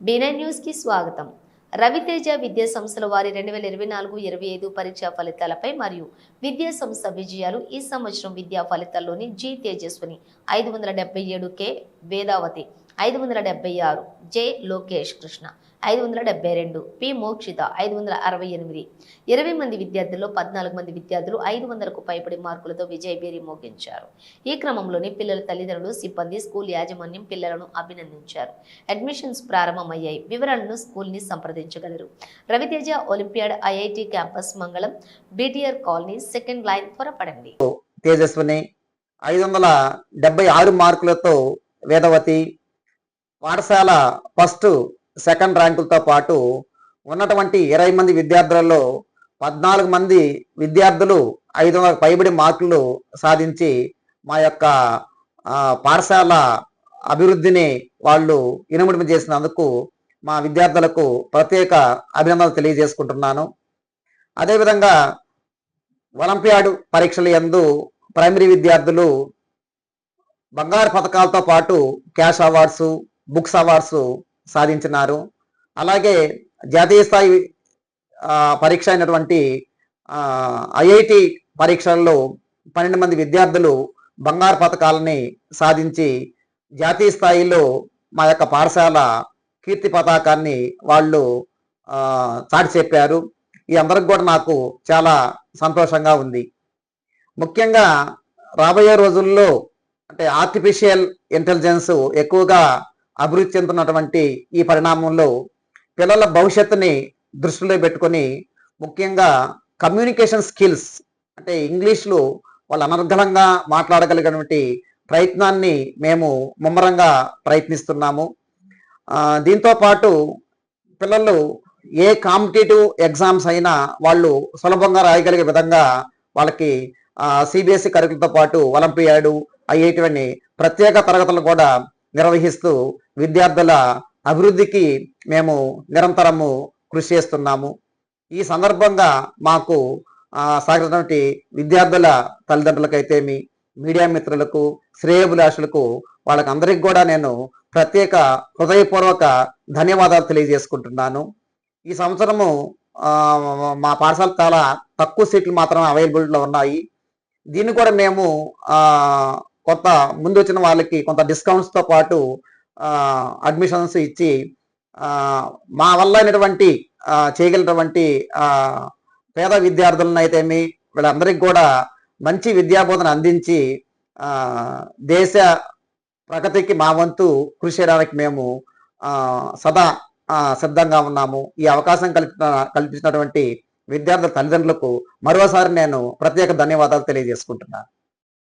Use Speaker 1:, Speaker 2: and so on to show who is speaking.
Speaker 1: బీనై న్యూస్కి స్వాగతం. రవితేజ విద్యా సంస్థల వారి రెండు వేల ఇరవై నాలుగు ఇరవై ఐదు పరీక్షా ఫలితాలపై మరియు విద్యా సంస్థ విజయాలు ఈ సంవత్సరం విద్యా ఫలితాల్లోని జి తేజస్విని ఐదు వందల డెబ్బై ఏడు కే వేదావతి ఐదు వందల డెబ్బై ఆరు. జె. లోకేష్ కృష్ణ. ఐదు వందల డెబ్బై రెండు. పి. మోక్షిత. ఐదు వందల అరవై ఎనిమిది. ఇరవై మంది విద్యార్థుల్లో పద్నాలుగు మంది విద్యార్థులు ఐదు వందలకు పైబడి మార్కులతో విజయభేరి మోగించారు. ఈ క్రమంలోనే పిల్లల తల్లిదండ్రులు సిబ్బంది స్కూల్ యాజమాన్యం పిల్లలను అభినందించారు. అడ్మిషన్స్ ప్రారంభమయ్యాయి. వివరాలను స్కూల్ని సంప్రదించగలరు. Raviteja Olympiad IIT campus Mangalam. BTR colony second line త్వరపడండి
Speaker 2: తేజస్విని ఐదు వందల డెబ్బై ఆరు మార్కులతో వేదవతి పాఠశాల ఫస్ట్ సెకండ్ ర్యాంకులతో పాటు ఉన్నటువంటి ఇరవై మంది విద్యార్థులలో పద్నాలుగు మంది విద్యార్థులు ఐదు వందల పైబడి మార్కులు సాధించి మా యొక్క పాఠశాల అభివృద్ధిని వాళ్ళు ఇనుముడిమి చేసినందుకు మా విద్యార్థులకు ప్రత్యేక అభినందనలు తెలియజేసుకుంటున్నాను. అదేవిధంగా ఒలింపియాడ్ పరీక్షలు యందు ప్రైమరీ విద్యార్థులు బంగారు పథకాలతో పాటు క్యాష్ అవార్డ్సు బుక్స్ అవార్డ్స్ సాధించినారు. అలాగే జాతీయ స్థాయి పరీక్ష అయినటువంటి ఐఐటి పరీక్షల్లో పన్నెండు మంది విద్యార్థులు బంగారు పథకాలని సాధించి జాతీయ స్థాయిలో మా యొక్క పాఠశాల కీర్తి పతాకాన్ని వాళ్ళు చాటి చెప్పారు. ఈ అందరికి కూడా నాకు చాలా సంతోషంగా ఉంది. ముఖ్యంగా రాబోయే రోజుల్లో అంటే ఆర్టిఫిషియల్ ఇంటెలిజెన్స్ ఎక్కువగా అభివృద్ధి చెందుతున్నటువంటి ఈ పరిణామంలో పిల్లల భవిష్యత్తుని దృష్టిలో పెట్టుకొని ముఖ్యంగా కమ్యూనికేషన్ స్కిల్స్ అంటే ఇంగ్లీష్లో వాళ్ళు అనర్గళంగా మాట్లాడగలిగినటువంటి ప్రయత్నాన్ని మేము ముమ్మరంగా ప్రయత్నిస్తున్నాము. దీంతో పాటు పిల్లలు ఏ కాంపిటేటివ్ ఎగ్జామ్స్ అయినా వాళ్ళు సులభంగా రాయగలిగే విధంగా వాళ్ళకి సిబిఎస్ఈ కరికులతో పాటు ఒలింపియాడు ఐఐటి ప్రత్యేక తరగతులు కూడా నిర్వహిస్తూ విద్యార్థుల అభివృద్ధికి మేము నిరంతరము కృషి చేస్తున్నాము. ఈ సందర్భంగా మాకు సహకరించినటువంటి విద్యార్థుల తల్లిదండ్రులకైతేమి మీడియా మిత్రులకు శ్రేయభిలాషులకు వాళ్ళకి అందరికి కూడా నేను ప్రత్యేక హృదయపూర్వక ధన్యవాదాలు తెలియజేసుకుంటున్నాను. ఈ సంవత్సరము మా పాఠశాల చాలా తక్కువ సీట్లు మాత్రమే అవైలబిలిటీలో ఉన్నాయి. దీన్ని కూడా మేము కొంత ముందు వచ్చిన వాళ్ళకి కొంత డిస్కౌంట్స్తో పాటు అడ్మిషన్స్ ఇచ్చి మా వల్ల అయినటువంటి చేయగలిగినటువంటి పేద విద్యార్థులను అయితేమి వీళ్ళందరికీ కూడా మంచి విద్యాబోధన అందించి దేశ ప్రగతికి మా వంతు కృషి చేయడానికి మేము సదా సిద్ధంగా ఉన్నాము. ఈ అవకాశం కల్పిన కల్పించినటువంటి విద్యార్థుల తల్లిదండ్రులకు మరోసారి నేను ప్రత్యేక ధన్యవాదాలు తెలియజేసుకుంటున్నాను.